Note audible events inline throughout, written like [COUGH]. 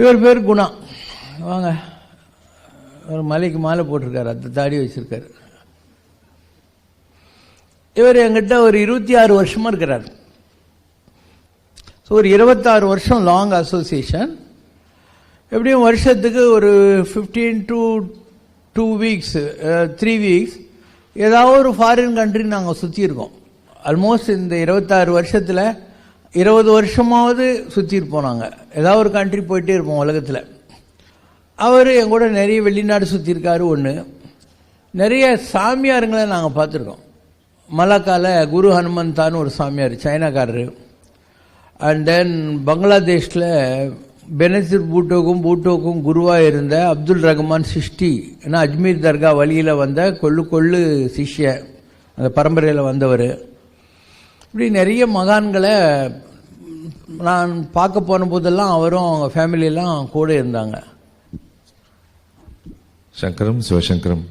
இவர் பேர் குணா. வாங்க. ஒரு மலைக்கு மாலை போட்டிருக்காரு. அந்த தாடி வச்சிருக்காரு. இவர் என்கிட்ட ஒரு இருபத்தி ஆறு வருஷமா இருக்கிறார். ஸோ ஒரு இருபத்தாறு வருஷம் லாங் அசோசியேஷன் எப்படியும் வருஷத்துக்கு ஒரு fifteen to two weeks three weeks ஏதாவது ஒரு ஃபாரின் கண்ட்ரி நாங்கள் சுற்றி இருக்கோம் ஆல்மோஸ்ட் இந்த இருபத்தாறு வருஷத்தில் இருபது வருஷமாவது சுற்றிட்டு இருப்போம் நாங்கள் ஏதாவது ஒரு கண்ட்ரி போயிட்டே இருப்போம் உலகத்தில். அவர் என் கூட நிறைய வெளிநாடு சுற்றிருக்காரு ஒன்று நிறைய சாமியாருங்களை நாங்கள் பார்த்துருக்கோம். மலாக்கால குரு ஹனுமந்தான்னு ஒரு சாமியார் சைனாக்காரரு. அண்ட் தென் பங்களாதேஷில் பெனசிர் பூட்டோக்கும் பூட்டோக்கும் குருவாக இருந்த அப்துல் ரஹ்மான் சிஷ்டி ஏன்னா அஜ்மீர் தர்கா வழியில் வந்த கொள்ளு கொள்ளு சிஷ்ய அந்த பரம்பரையில் வந்தவர். இப்படி நிறைய மகான்களை நான் பார்க்க போன போதெல்லாம் அவரும் அவங்க ஃபேமிலியெல்லாம் கூட இருந்தாங்க. சங்கரம் சிவசங்கரம்.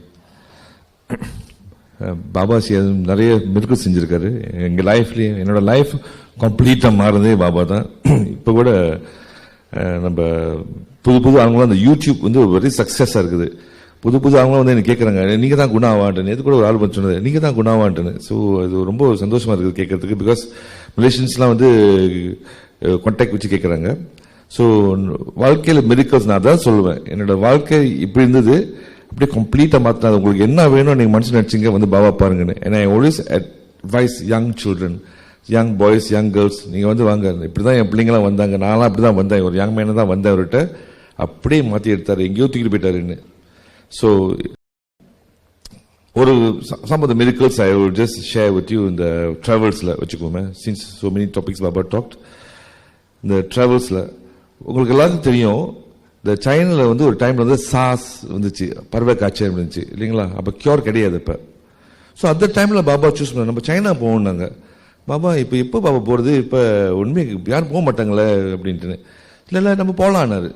பாபா அது நிறைய மிருகம் செஞ்சிருக்காரு. எங்கள் லைஃப்லேயும் என்னோட லைஃப் கம்ப்ளீட்டாக மாறுனதே பாபா தான். இப்போ கூட நம்ம புது புது அவங்களும் அந்த யூடியூப் வந்து வெரி சக்ஸஸாக இருக்குது. புது புது அவங்களும் வந்து எனக்கு கேட்குறாங்க நீங்கள் தான் குணாவான்ட்டு இது கூட ஒரு ஆள் சொன்னது? நீங்கள் தான் குணாவான்ட்டுன்னு. ஸோ அது ரொம்ப சந்தோஷமாக இருக்குது கேட்குறதுக்கு பிகாஸ் ரிலேஷன்ஸ்லாம் வந்து கான்டாக்ட் வச்சு கேட்குறாங்க ஸோ வாழ்க்கையில் மெரிக்கல்ஸ் நான் தான் சொல்லுவேன். என்னோட வாழ்க்கை இப்படி இருந்தது. அப்படியே கம்ப்ளீட்டாக மாற்றினது உங்களுக்கு என்ன வேணும் நீங்கள் மனசு நினச்சிங்க வந்து பாபா பாருங்கன்னு. ஏன்னா always advise young children young boys young girls நீங்கள் வந்து வாங்க. இப்படி தான் என் பிள்ளைங்களாம் வந்தாங்க. நான்லாம் அப்படி தான் வந்தேன். ஒரு யங் மேனை தான் வந்தேன் அவர்கிட்ட. அப்படியே மாற்றி எடுத்தார். எங்கேயோ தூக்கிட்டு போயிட்டாருன்னு ஸோ ஒரு some of the miracles I will just share with you இந்த ட்ராவல்ஸில் வச்சுக்கோமே. Since so many topics Baba talked இந்த ட்ராவல்ஸில் உங்களுக்கு எல்லாருக்கும் தெரியும் இந்த சைனாவில் வந்து ஒரு டைமில் வந்து சாஸ் வந்துச்சு பறவை காய்ச்சல் இருந்துச்சு இல்லைங்களா? அப்போ கியூர் கிடையாது இப்போ. ஸோ அந்த டைமில் பாபா சூஸ் பண்ண நம்ம சைனா போகணுன்னாங்க பாபா இப்போ எப்போ பாபா போகிறது இப்போ உண்மை யாரும் போக மாட்டாங்களே அப்படின்ட்டுன்னு. இல்லை இல்லை நம்ம போகலான்னாரு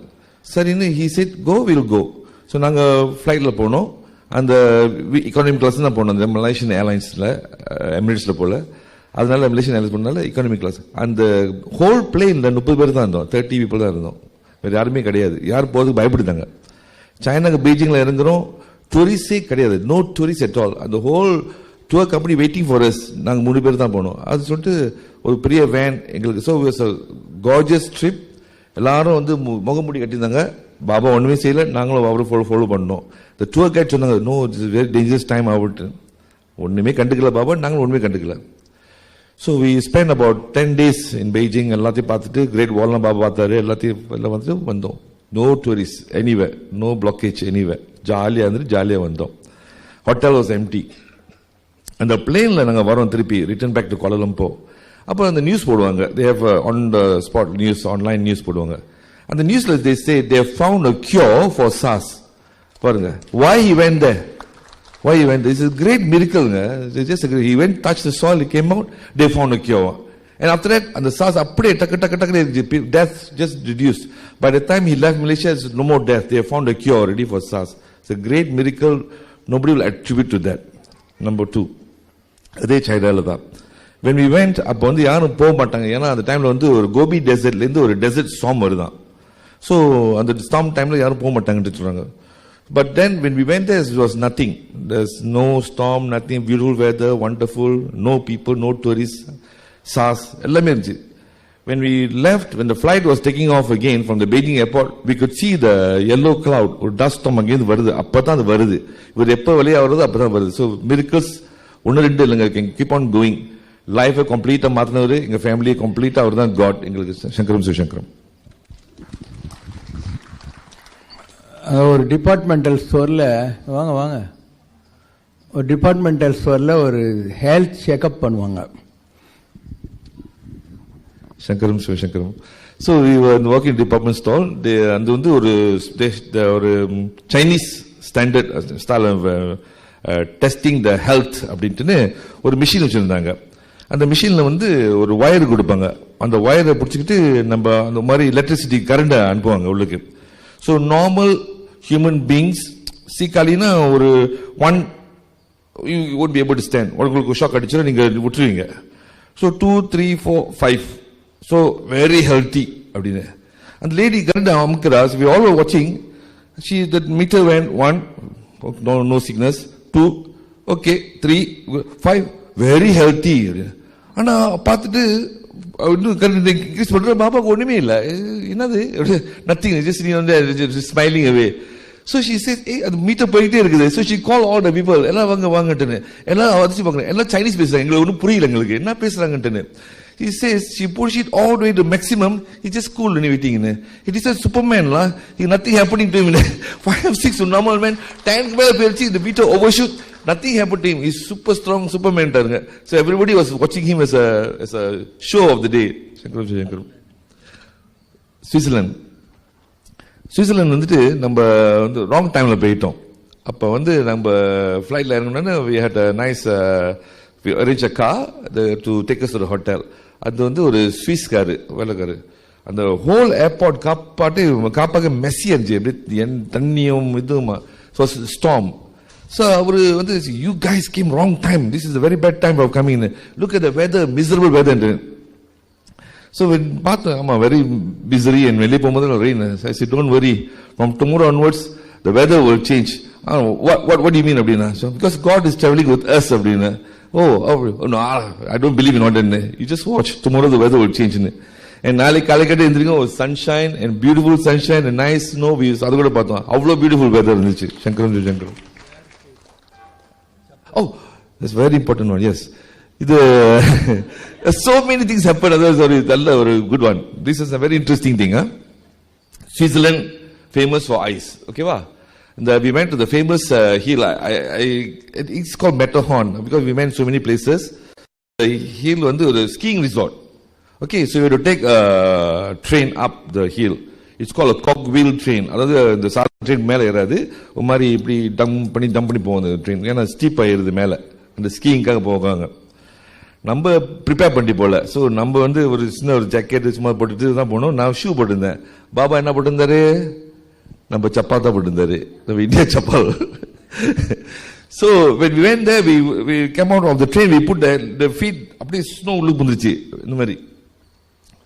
சரின்னு he said go will go so நாங்கள் ஃப்ளைட்டில் போனோம். அந்த எக்கானமி கிளாஸ் தான் போனோம். அந்த மலேசியன் ஏர்லைன்ஸில் எமிரேட்ஸில் போல. அதனால மலேசியன் ஏர்லைன்ஸ் போனால எக்கானமி கிளாஸ் அந்த ஹோல் பிளேனில் முப்பது பேர் தான் இருந்தோம். தேர்ட்டி பீப்புள் தான் இருந்தோம். வேறு யாருமே கிடையாது. யார் போகிறதுக்கு பயப்படுத்தாங்க சைனாக்கு பீஜிங்கில் இறங்குறோம். டூரிஸ்டே கிடையாது. நோ டூரிஸ்ட் எட் ஆல் அந்த whole tour company waiting for us நாங்கள் மூணு பேர் தான் போனோம். அது சொல்லிட்டு ஒரு பெரிய வேன் எங்களுக்கு. ஸோ கார்ஜியஸ் ட்ரிப் எல்லாரும் வந்து மு- முகமூடி கட்டியிருந்தாங்க. பாபா ஒன்றுமே செய்யலை நாங்களும் அவரை ஃபாலோ ஃபாலோ பண்ணோம். இந்த டூர் கைட் சொன்னாங்க no it's very dangerous time ஆகிட்டு ஒன்றுமே கண்டுக்கல பாபா நாங்களும் ஒன்றுமே கண்டுக்கல. So we spend about ten days in Beijing எல்லாத்தையும் பார்த்துட்டு கிரேட் வால்லாம் பாபா பார்த்தாரு எல்லாத்தையும் எல்லாம் வந்துட்டு வந்தோம். No tourist anyway no blockage anyway ஜாலியாக இருந்துட்டு ஜாலியாக வந்தோம். ஹோட்டல் வாஸ் எம்டி அந்த பிளேனில் நாங்கள் வரோம் திருப்பி ரிட்டர்ன் பேக் டு கோலலம்போ அப்புறம் அந்த நியூஸ் போடுவாங்க. They have on the spot news online news போடுவாங்க. அந்த நியூஸ்ல they say they found a cure for sauce பாருங்க why he went there why he went there it's a great miracle ங்க. It's just a great, he went touched the soil he came out they found a cure and after that அந்த sauce அப்படியே டக்கு டக்கு டக்கு death just reduced by the time he left Malaysia there's no more death they have found a cure already for SARS it's a great miracle nobody will attribute to that number two அதே சைனால தான் when we went அப்போ வந்து யாரும் போக மாட்டாங்க ஏன்னா அந்த டைம்ல வந்து ஒரு கோபி டெசர்ட்ல இருந்து ஒரு டெசர்ட் ஸ்டாம் வருதான் So அந்த ஸ்டாம் டைமில் யாரும் போக மாட்டாங்கன்னு சொல்கிறாங்க but then when we went there was nothing there's no storm nothing beautiful weather wonderful no people no tourist sauce எல்லாமே இருந்துச்சு. When we left, when the flight was taking off again from the Beijing airport, we could see the yellow cloud, ஒரு dust storm அங்கேருந்து வருது. அப்போ தான் அது வருது. இவர் எப்போ வெளியே அப்போ தான் வருது. ஸோ மிரிக்கல்ஸ் ஒன்று ரெண்டு இல்லைங்க. கீப் ஆன் கோயிங் லைஃபை கம்ப்ளீட்டாக மாற்றினவர் எங்கள் ஃபேமிலியை கம்ப்ளீட்டாக அவர் தான் காட் எங்களுக்கு சங்கரம் சிவசங்கரம். ஒரு டிபார்ட்மெண்டல் ஸ்டோரில் வாங்க வாங்க. ஒரு டிபார்ட்மெண்டல் ஸ்டோரில் ஒரு ஹெல்த் செக்கப் பண்ணுவாங்க. சங்கரம் சிவசங்கரம். ஸோ இந்த ஒர்க்கிங் டிபார்ட்மெண்ட் ஸ்டால் அது வந்து ஒரு ஒரு Chinese standard stall testing the health அப்படின்ட்டுன்னு ஒரு மிஷின் வச்சுருந்தாங்க. அந்த மிஷினில் வந்து ஒரு ஒயர் கொடுப்பாங்க. அந்த ஒயரை பிடிச்சிக்கிட்டு நம்ம அந்த மாதிரி எலக்ட்ரிசிட்டி கரண்ட்டை அனுப்புவாங்க உள்ளுக்கு. ஸோ நார்மல் ஹியூமன் பீங்ஸ் சீக்காலின்னா ஒரு one you would be able to stand உங்களுக்கு ஷாக் அடிச்சிடும் நீங்கள் விட்டுருவீங்க. So two three four five so very healthy அப்படின்னு. அந்த லேடி கரண்ட் அமுக்கிறா. வி ஆல் வாட்சிங் she that meter when one no no sickness two okay three five very healthy ஆனா பார்த்துட்டு இன்னும் இன்க்ரீஸ் பண்ற பாபாவுக்கு ஒண்ணுமே இல்லை என்னது நத்திங் ஜஸ்ட் நீ வந்து smiling away so she says a அது மீட்டர் போயிட்டே இருக்குது so she call all the people எல்லாம் வாங்க வாங்கட்டுன்னு எல்லாம் அதிர்ச்சி பார்க்குறேன் எல்லாம் சைனீஸ் பேசுறாங்க எங்களுக்கு ஒன்றும் புரியல எங்களுக்கு என்ன பேசுறாங்கட்டுன்னு He says she pushed it all the way to maximum. He just cool when waiting in It is a Superman lah. He nothing happening to him. [LAUGHS] Five six to normal man. Tank மேல போயிடுச்சு the meter overshoot. Nothing happened to him. He's super strong Superman. So everybody was watching him as a as a show of the day. Switzerland Switzerland வந்துட்டு நம்ம வந்து wrong டைம்ல போயிட்டோம். அப்போ வந்து நம்ம ஃப்ளைட்ல இறங்கினோன்னு we had a nice arrange a car to take us ஒரு ஹோட்டல் அது வந்து ஒரு ஸ்விஸ் காரு வேலைக்காரு அந்த ஹோல் ஏர்போர்ட் காப்பாட்டு காப்பாக்க மெஸ்ஸி இருந்துச்சு எப்படி என் தண்ணியும் இதுமா ஸ்டாம் ஸோ அவர் வந்து you guys came wrong time this is very bad time of coming look at the weather miserable weather so பார்த்தேன் ஆமாம் வெரி பிஸரி என் வெளியே போகும்போது rain I don't worry from tomorrow onwards the weather will change what what you mean அப்படின்னா so because God is travelling with us அப்படின்னு oh I don't believe not என்ன you just watch tomorrow the weather will சேஞ்ச்னு and நாளைக்கு காலைக்கட்டு எழுந்திரிக்கும் ஒரு sunshine and beautiful sunshine and nice no views அது கூட பார்த்தோம். அவ்வளோ பியூட்டிஃபுல் வெதர் இருந்துச்சு. Sankaram ji Sankaram oh it's very important one yes இது so many things happen அதாவது ஒரு நல்ல ஒரு good one this is a very interesting thing Switzerland famous for ice ஓகேவா இந்த we went to the famous uh, hill I, I, it's called Matterhorn because we went so many places the hill வந்து ஒரு skiing resort okay so you have to take a train it's call cog wheel train அதாவது இந்த சாதாரண train மேலே ஏறாது. ஒரு மாதிரி இப்படி டம் பண்ணி டம்ப் பண்ணி போகும் அந்த ட்ரெயின் ஏன்னா ஸ்டீப் ஆயிடுது மேலே. அந்த ஸ்கீயிங்காக போவாங்க நம்ம ப்ரிப்பேர் பண்ணி போகல ஸோ நம்ம வந்து ஒரு சின்ன ஒரு ஜாக்கெட் சும்மா போட்டுட்டு தான் போனோம். நான் ஷூ போட்டிருந்தேன். பாபா என்ன போட்டிருந்தாரு? நம்ம சப்பா தான் போட்டிருந்தாரு. நம்ம இந்தியா சப்பா so when we when the we we came out of the train we put the feet அப்படியே ஸ்னோ உள்ளுக்கு வந்துருச்சு இந்த மாதிரி.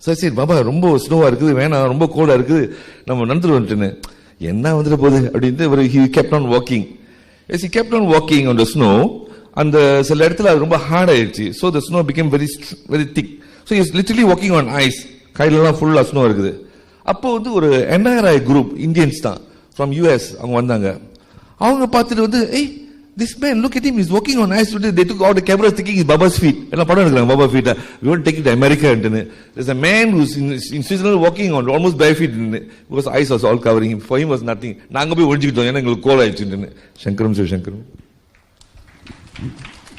சரி சரி பாபா ரொம்ப ஸ்னோவா இருக்குது வேணாம் ரொம்ப கோல்டா இருக்குது. நம்ம நடந்துட்டு வந்துட்டுன்னு என்ன வந்துட்டு போகுது அப்படின்ட்டு ஒரு he kept walking yes as he walking on walking on அந்த சில இடத்துல அது ரொம்ப ஹார்ட் ஆயிடுச்சு so the snow became very very thick so is literally walking on ice கையிலலாம் ஃபுல்லாக ஸ்னோ இருக்குது. அப்போ வந்து ஒரு என்ஆர்ஐ குரூப் இந்தியன்ஸ் தான் ஃப்ரம் யூஎஸ் அவங்க வந்தாங்க. அவங்க பார்த்துட்டு வந்து ஏய் this man look at him is walking on on today they took out the cameras thinking is பாபாஸ் feet எல்லாம் feet எடுக்கிறாங்க Baba we want take it to America ன்ட்டுன்னு there's a man who's in, in Switzerland walking on almost bare feet because ice was all covering him for him was nothing நாங்க போய் ஒழிஞ்சுக்கிட்டோம் ஏன்னா எங்களுக்கு கோல் ஆயிடுச்சுன்னு சங்கரம்